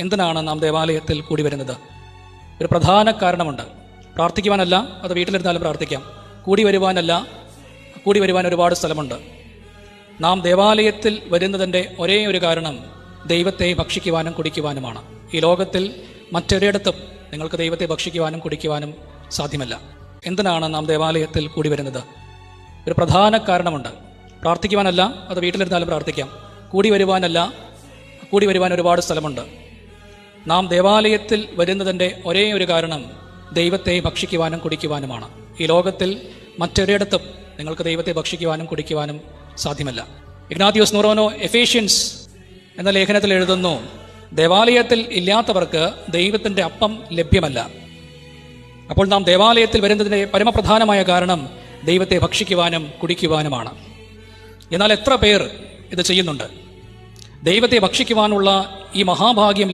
എന്തിനാണ് നാം ദേവാലയത്തിൽ കൂടി വരുന്നത്? ഒരു പ്രധാന കാരണമുണ്ട്. പ്രാർത്ഥിക്കുവാനല്ല അത് വീട്ടിലിരുന്നാലും പ്രാർത്ഥിക്കാം. കൂടി വരുവാനല്ല കൂടി വരുവാൻ ഒരുപാട് സ്ഥലമുണ്ട്. നാം ദേവാലയത്തിൽ വരുന്നതിന്റെ ഒരേ ഒരു കാരണം ദൈവത്തെ ഭക്ഷിക്കുവാനും കുടിക്കുവാനുമാണ്. ഈ ലോകത്തിൽ മറ്റൊരിടത്തും നിങ്ങൾക്ക് ദൈവത്തെ ഭക്ഷിക്കുവാനും കുടിക്കുവാനും സാധ്യമല്ല. എന്തിനാണ് നാം ദേവാലയത്തിൽ കൂടി വരുന്നത്? ഒരു പ്രധാന കാരണമുണ്ട്. പ്രാർത്ഥിക്കുവാനല്ല അത് വീട്ടിലിരുന്നാലും പ്രാർത്ഥിക്കാം. കൂടി വരുവാനല്ല കൂടി വരുവാൻ ഒരുപാട് സ്ഥലമുണ്ട്. നാം ദേവാലയത്തിൽ വരുന്നതിന്റെ ഒരേ ഒരു കാരണം ദൈവത്തെ ഭക്ഷിക്കുവാനും കുടിക്കുവാനുമാണ്. ഈ ലോകത്തിൽ മറ്റൊരിടത്തും നിങ്ങൾക്ക് ദൈവത്തെ ഭക്ഷിക്കുവാനും കുടിക്കുവാനും സാധ്യമല്ല. ഇഗ്നാത്തിയോസ് നൂറോനോ എഫേഷ്യൻസ് എന്ന ലേഖനത്തിൽ എഴുതുന്നു ദേവാലയത്തിൽ ഇല്ലാത്തവർക്ക് ദൈവത്തിന്റെ അപ്പം ലഭ്യമല്ല. അപ്പോൾ നാം ദേവാലയത്തിൽ വരുന്നതിന്റെ പരമപ്രധാനമായ കാരണം ദൈവത്തെ ഭക്ഷിക്കുവാനും കുടിക്കുവാനുമാണ്. എന്നാൽ എത്ര പേർ ഇത് ചെയ്യുന്നുണ്ട്? ദൈവത്തെ ഭക്ഷിക്കുവാനുള്ള ഈ മഹാഭാഗ്യം